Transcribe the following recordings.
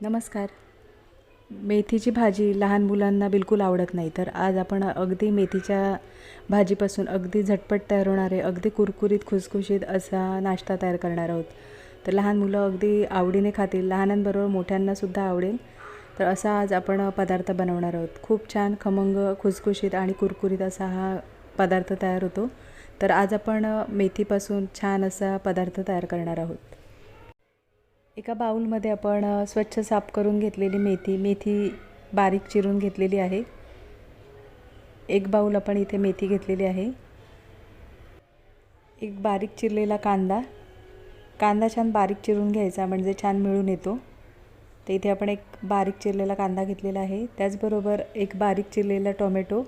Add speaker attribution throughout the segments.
Speaker 1: नमस्कार. मेथीची भाजी लहान मुलांना बिलकुल आवडत नाही तर आज आपण अगदी मेथीच्या भाजीपासून अगदी झटपट तयार होणारे अगदी कुरकुरीत खुसखुशीत असा नाश्ता तयार करणार आहोत. तर लहान मुलं अगदी आवडीने खातील लहानांबरोबर मोठ्यांनासुद्धा आवडेल. तर असा आज आपण पदार्थ बनवणार आहोत. खूप छान खमंग खुसखुशीत आणि कुरकुरीत असा हा पदार्थ तयार होतो. तर आज आपण मेथीपासून छान असा पदार्थ तयार करणार आहोत. एका बाऊलमध्ये आपण स्वच्छ साफ करून घेतलेली मेथी मेथी बारीक चिरून घेतलेली आहे. एक बाऊल आपण इथे मेथी घेतलेली आहे. एक बारीक चिरलेला कांदा. कांदा छान बारीक चिरून घ्यायचा म्हणजे छान मिळून येतो. तर इथे आपण एक बारीक चिरलेला कांदा घेतलेला आहे. त्याचबरोबर एक बारीक चिरलेला टोमॅटो.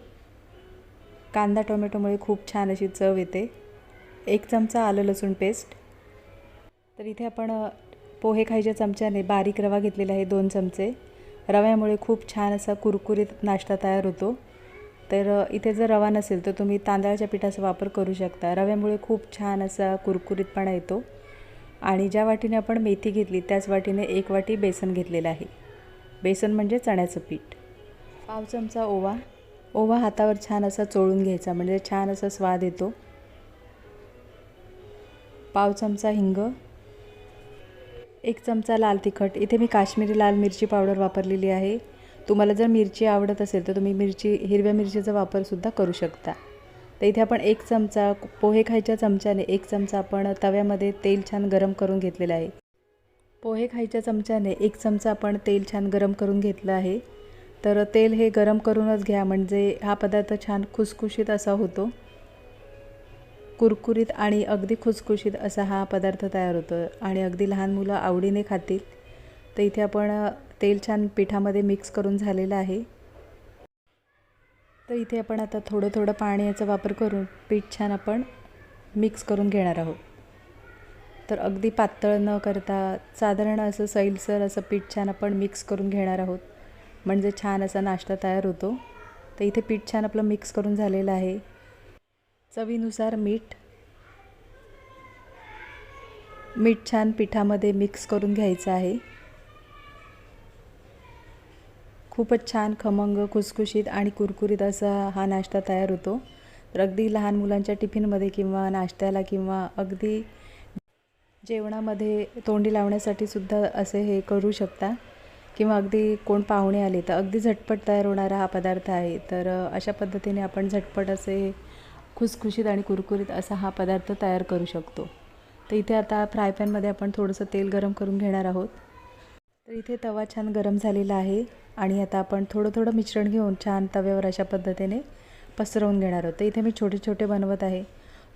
Speaker 1: कांदा टोमॅटोमुळे खूप छान अशी चव येते. एक चमचा आलं लसूण पेस्ट. तर इथे आपण पोहे खायच्या चमच्याने बारीक रवा घेतलेला आहे दोन चमचे. रव्यामुळे खूप छान असा कुरकुरीत नाश्ता तयार होतो. तर इथे जर रवा नसेल तर तुम्ही तांदळाच्या पिठाचा वापर करू शकता. रव्यामुळे खूप छान असा कुरकुरीतपणा येतो. आणि ज्या वाटीने आपण मेथी घेतली त्याच वाटीने एक वाटी बेसन घेतलेलं आहे. बेसन म्हणजे चण्याचं पीठ. पाव चमचा ओवा. ओवा हातावर छान असा चोळून घ्यायचा म्हणजे छान असा स्वाद येतो. पाव चमचा हिंग. एक चमचा लाल तिखट. इथे मी काश्मीरी लाल मिरची पावडर वापरलेली आहे. तुम्हाला जर मिरची आवडत असेल तर तुम्ही मिरची हिरव्या मिरचीचा वापरसुद्धा करू शकता. तर इथे आपण एक चमचा पोहे खायच्या चमच्याने एक चमचा आपण तव्यामध्ये तेल छान गरम करून घेतलेलं आहे. पोहे खायच्या चमच्याने एक चमचा आपण तेल छान गरम करून घेतलं आहे. तर तेल हे गरम करूनच घ्या म्हणजे हा पदार्थ छान खुसखुशीत असा होतो. कुरकुरीत आणि अगदी खुसखुशीत असा हा पदार्थ तयार होतो. आणि अगदी लहान मुलं आवडीने खातील. तर इथे आपण तेल छान पिठामध्ये मिक्स करून झालेलं आहे. तर इथे आपण आता थोडं थोडं पाण्याचा वापर करून पीठ छान आपण मिक्स करून घेणार आहोत. तर अगदी पातळ न करता साधारण असं सैलसर असं पीठ छान आपण मिक्स करून घेणार आहोत. म्हणजे छान असा नाश्ता तयार होतो. तर इथे पीठ छान आपलं मिक्स करून झालेलं आहे. चवीनुसार मीठ मीठ छान पिठामध्ये मिक्स करून घ्यायचं आहे. खूपच छान खमंग खुसखुशीत आणि कुरकुरीत असा हा नाश्ता तयार होतो. तर अगदी लहान मुलांच्या टिफिनमध्ये किंवा नाश्त्याला किंवा अगदी जेवणामध्ये तोंडी लावण्यासाठी सुद्धा असे हे करू शकता. किंवा अगदी कोण पाहुणे आले तर अगदी झटपट तयार होणारा हा पदार्थ आहे. तर अशा पद्धतीने आपण झटपट असे खुसखुशीत आणि कुरकुरीत असा हा पदार्थ तयार करू शकतो. तर इथे आता फ्राय पॅनमध्ये आपण थोडंसं तेल गरम करून घेणार आहोत. तर इथे तवा छान गरम झालेला आहे आणि आता आपण थोडं थोडं मिश्रण घेऊन छान तव्यावर अशा पद्धतीने पसरवून घेणार आहोत. तर इथे मी छोटे छोटे बनवत आहे.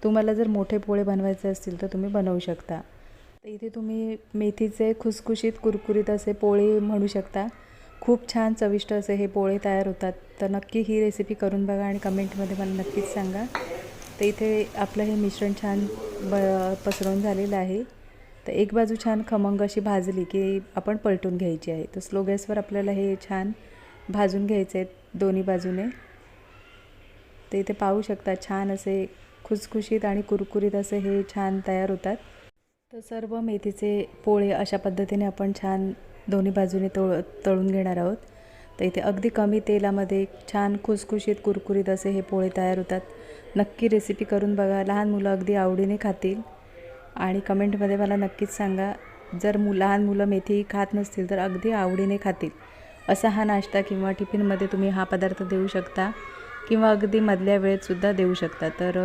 Speaker 1: तुम्हाला जर मोठे पोळे बनवायचे असतील तर तुम्ही बनवू शकता. तर इथे तुम्ही मेथीचे खुसखुशीत कुरकुरीत असे पोळे म्हणू शकता. खूप छान चविष्ट असे हे पोळे तयार होतात. तर नक्की ही रेसिपी करून बघा आणि कमेंटमध्ये मला नक्कीच सांगा. तर इथे आपलं हे मिश्रण छान ब पसरवून झालेलं आहे. तर एक बाजू छान खमंग अशी भाजली की आपण पलटून घ्यायची आहे. तर स्लो गॅसवर आपल्याला हे छान भाजून घ्यायचे आहेत दोन्ही बाजूने. ते इथे पाहू शकता छान असे खुसखुशीत आणि कुरकुरीत असे हे छान तयार होतात. तर सर्व मेथीचे पोळे अशा पद्धतीने आपण छान दोन्ही बाजूने तळ तळून घेणार आहोत. तर इथे अगदी कमी तेलामध्ये छान खुसखुशीत कुरकुरीत असे हे पोळे तयार होतात. नक्की रेसिपी करून बघा. लहान मुलं अगदी आवडीने खातील. आणि कमेंटमध्ये मला नक्कीच सांगा जर मु लहान मुलं मेथी खात नसतील तर अगदी आवडीने खातील. असा हा नाश्ता किंवा टिफिनमध्ये तुम्ही हा पदार्थ देऊ शकता किंवा अगदी मधल्या वेळेतसुद्धा देऊ शकता. तर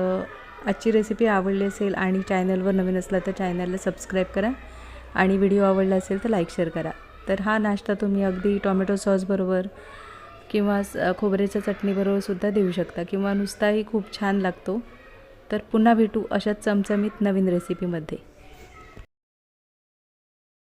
Speaker 1: आजची रेसिपी आवडली असेल आणि चॅनलवर नवीन असला तर चॅनलला सबस्क्राईब करा. आणि व्हिडिओ आवडला असेल तर लाईक शेअर करा. तर हा नाश्ता तुम्ही अगदी टॉमॅटो सॉसबरोबर किंवा स- खोबऱ्याच्या चटणीबरोबर सुद्धा देऊ शकता किंवा नुसताही खूप छान लागतो. तर पुन्हा भेटू अशाच चमचमीत नवीन रेसिपीमध्ये